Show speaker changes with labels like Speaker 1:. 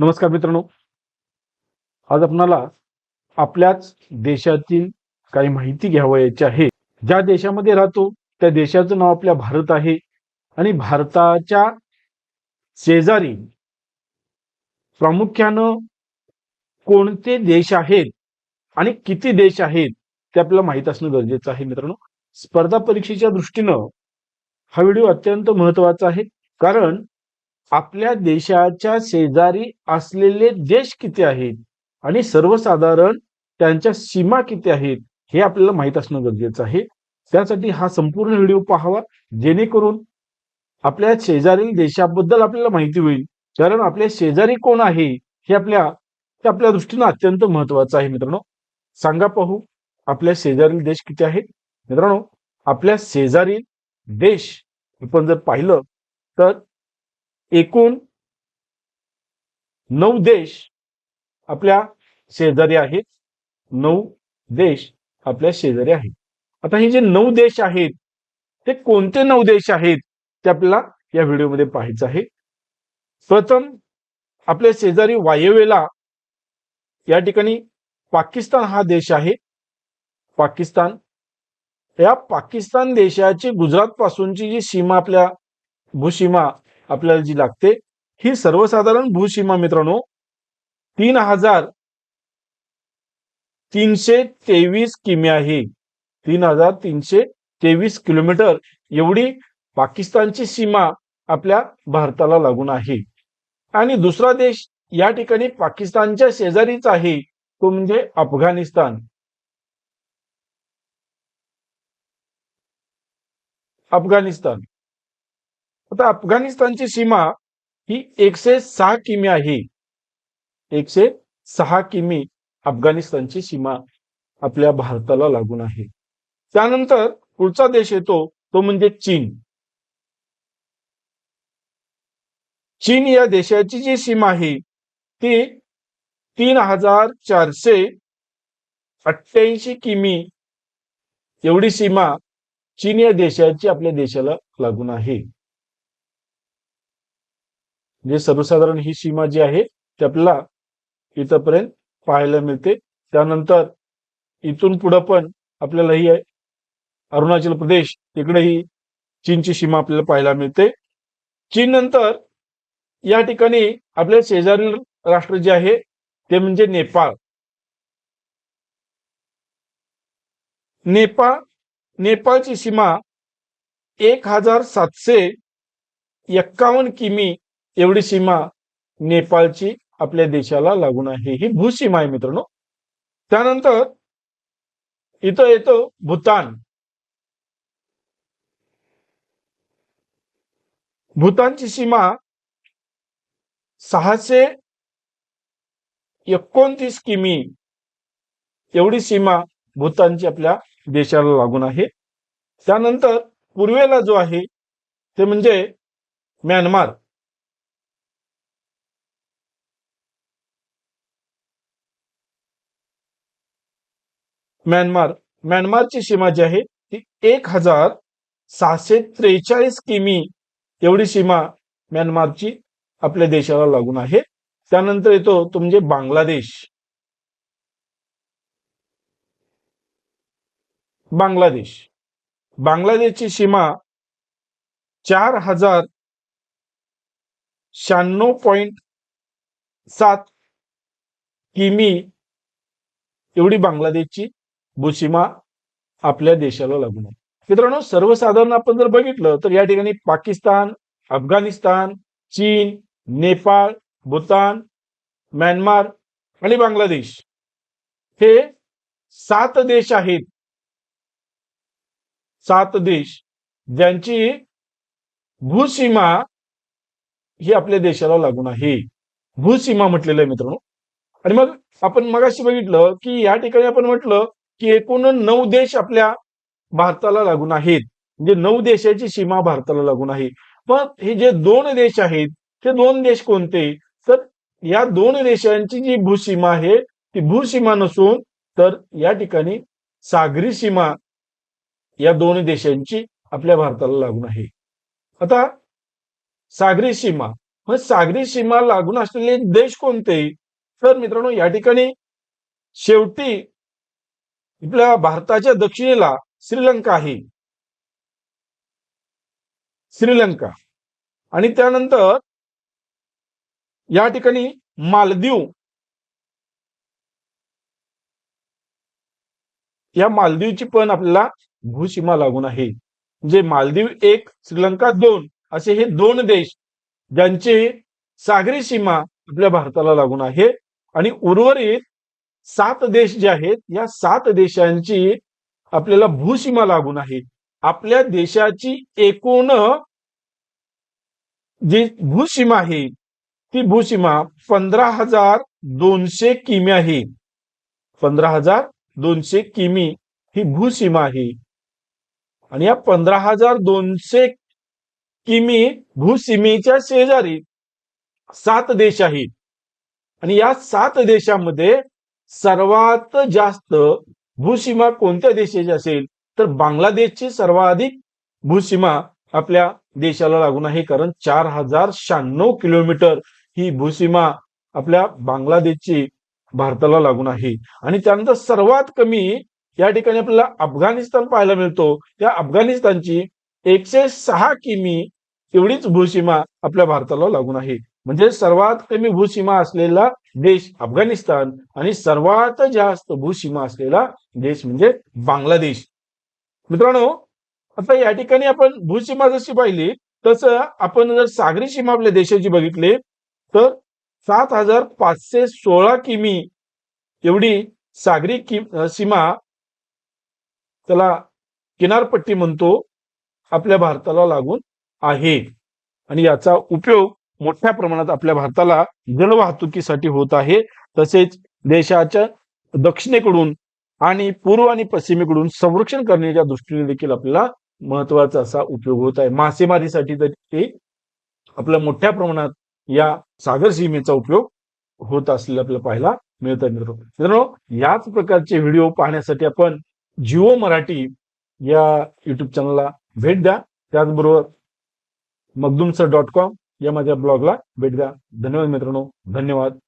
Speaker 1: नमस्कार मित्रांनो. आज आपणाला आपल्याच देशातील काही माहिती घ्यावयाची आहे. ज्या देशामध्ये राहतो त्या देशाचं नाव आपल्या भारत आहे. आणि भारताच्या शेजारी प्रामुख्यानं कोणते देश आहेत आणि किती देश आहेत ते आपल्याला माहीत असणं गरजेचं आहे मित्रांनो. स्पर्धा परीक्षेच्या दृष्टीनं हा व्हिडिओ अत्यंत महत्त्वाचा आहे. कारण आपल्या देशाच्या शेजारी असलेले देश किती आहेत? आणि सर्वसाधारण त्यांच्या सीमा किती आहेत? हे आपल्याला माहीत असणं गरजेचं आहे. त्यासाठी हा संपूर्ण व्हिडिओ पाहावा. जेणेकरून आपल्या शेजारील देशाबद्दल आपल्याला माहिती होईल. कारण आपल्या शेजारी कोण आहे? हे आपल्या हे आपल्या दृष्टीनं अत्यंत महत्वाचं आहे मित्रांनो. सांगा पाहू. आपल्या शेजारील देश किती आहेत? मित्रांनो आपल्या शेजारील देश आपण जर पाहिलं तर एकूण नऊ देश आपल्या शेजारी आहेत. नऊ देश आपल्या शेजारी आहेत. आता हे जे नऊ देश आहेत ते कोणते नऊ देश आहेत ते आपल्याला या व्हिडिओमध्ये पाहायचं आहे. प्रथम आपल्या शेजारी वायव्येला या ठिकाणी पाकिस्तान हा देश आहे. पाकिस्तान या पाकिस्तान देशाची गुजरात पासूनची जी सीमा आपल्या भूसीमा आपल्याला जी लागते ही सर्वसाधारण भूसीमा मित्रांनो तीन हजार तीनशे तेवीस किमी आहे. तीन हजार तीनशे तेवीस किलोमीटर एवढी पाकिस्तानची सीमा आपल्या भारताला लागून आहे. आणि दुसरा देश या ठिकाणी पाकिस्तानच्या शेजारीच आहे तो म्हणजे अफगाणिस्तान. अफगाणिस्तान. आता अफगाणिस्तानची सीमा ही एकशे सहा किमी आहे. एकशे सहा किमी अफगाणिस्तानची सीमा आपल्या भारताला लागून आहे. त्यानंतर पुढचा देश येतो तो म्हणजे चीन. चीन या देशाची जी सीमा आहे ती तीन हजार चारशे अठ्ठ्याऐंशी किमी एवढी सीमा चीन या देशाची आपल्या देशाला लागून आहे. म्हणजे सर्वसाधारण ही सीमा जी आहे ती आपल्याला इथंपर्यंत पाहायला मिळते. त्यानंतर इथून पुढं पण आपल्याला ही आहे अरुणाचल प्रदेश तिकडेही चीनची सीमा आपल्याला पाहायला मिळते. चीन नंतर या ठिकाणी आपल्या शेजारील राष्ट्र जे आहे ते म्हणजे नेपाळ. नेपाळ नेपाळची सीमा एक हजार सातशे एक्कावन्न किमी एवढी सीमा नेपाळची आपल्या देशाला लागून आहे. ही भूसीमा आहे मित्रांनो. त्यानंतर इथं येतो भूतान. भूतानची सीमा सहाशे एकोणतीस किमी एवढी सीमा भूतानची आपल्या देशाला लागून आहे. त्यानंतर पूर्वेला जो आहे ते म्हणजे म्यानमार. म्यानमार. म्यानमारची सीमा जी आहे ती एक हजार सहाशे त्रेचाळीस किमी एवढी सीमा म्यानमारची आपल्या देशाला लागून आहे. त्यानंतर येतो तुमचे म्हणजे बांगलादेश. बांगलादेश. बांगलादेशची सीमा चार हजार शहाण्णव पॉइंट सात किमी एवढी बांगलादेशची. भूसीमा आपल्या देशाला लागून आहे. मित्रांनो सर्वसाधारण आपण जर बघितलं तर या ठिकाणी पाकिस्तान अफगाणिस्तान चीन नेपाळ भूतान म्यानमार आणि बांगलादेश हे सात देश आहेत. सात देश ज्यांची भूसीमा ही आपल्या देशाला लागून आहे. भूसीमा म्हटलेलं आहे मित्रांनो. आणि मग आपण मगाशी बघितलं की या ठिकाणी आपण म्हटलं की एकूण नऊ देश आपल्या भारताला लागून आहेत. म्हणजे नऊ देशाची सीमा भारताला लागून आहे. पण हे जे दोन देश आहेत ते दोन देश कोणते? तर या दोन देशांची जी भूसीमा आहे ती भूसीमा नसून तर या ठिकाणी सागरी सीमा या दोन देशांची आपल्या भारताला लागून आहे. आता सागरी सीमा. मग सागरी सीमा लागून असलेले देश कोणते? तर मित्रांनो या ठिकाणी शेवटी आपल्या भारताच्या दक्षिणेला श्रीलंका आहे. श्रीलंका. आणि त्यानंतर या ठिकाणी मालदीव. या मालदीवची पण आपल्याला भूसीमा लागून आहे. म्हणजे मालदीव एक श्रीलंका दोन असे हे दोन देश ज्यांचे सागरी सीमा आपल्या भारताला लागून आहे. आणि उर्वरित सात देश जे आहेत या सात देशांची आपल्याला भूसीमा लागून आहे. आपल्या देशाची एकूण जी भूसीमा आहे ती भूसीमा पंधरा हजार दोनशे किमी आहे. पंधरा हजार दोनशे किमी ही भूसीमा आहे. आणि या पंधरा हजार दोनशे किमी भूसीमेच्या शेजारी सात देश आहेत. आणि या सात देशामध्ये सर्वात जास्त भूसीमा कोणत्या देशाची असेल? तर बांगलादेशची सर्वाधिक भूसीमा आपल्या देशाला लागून आहे कारण चार हजार शहाण्णव किलोमीटर ही भूसीमा आपल्या बांगलादेशची भारताला लागून आहे. आणि त्यानंतर सर्वात कमी या ठिकाणी आपल्याला अफगाणिस्तान पाहायला मिळतो. त्या अफगाणिस्तानची एकशे सहा किमी एवढीच भूसीमा आपल्या भारताला लागून आहे. म्हणजे सर्वात कमी भूसीमा असलेला देश अफगाणिस्तान आणि सर्वात जास्त भूसीमा असलेला देश म्हणजे बांगलादेश. मित्रांनो आता या ठिकाणी आपण भूसीमा जशी पाहिली तसं आपण जर सागरी सीमा आपल्या देशाची बघितली तर सात हजार पाचशे सोळा किमी एवढी सागरी कि सीमा त्याला किनारपट्टी म्हणतो आपल्या भारताला लागून आहे. आणि याचा उपयोग मोठ्या प्रमाणात आपल्या भारताला जलवाहतुकीसाठी होत आहे. तसेच देशाच्या दक्षिणेकडून आणि पूर्व आणि पश्चिमेकडून संरक्षण करण्याच्या दृष्टीने देखील आपल्याला महत्त्वाचा असा उपयोग होत आहे. मासेमारीसाठी तर ते आपल्या मोठ्या प्रमाणात या सागर सीमेचा उपयोग होत असलेला आपल्याला पाहायला मिळत मिळतो मित्रांनो. मित्रांनो याच प्रकारचे व्हिडिओ पाहण्यासाठी आपण जिओ मराठी या युट्यूब चॅनलला भेट द्या. त्याचबरोबर मगदुम सर डॉट कॉम या माझ्या ब्लॉगला भेट द्या. धन्यवाद मित्रांनो. धन्यवाद.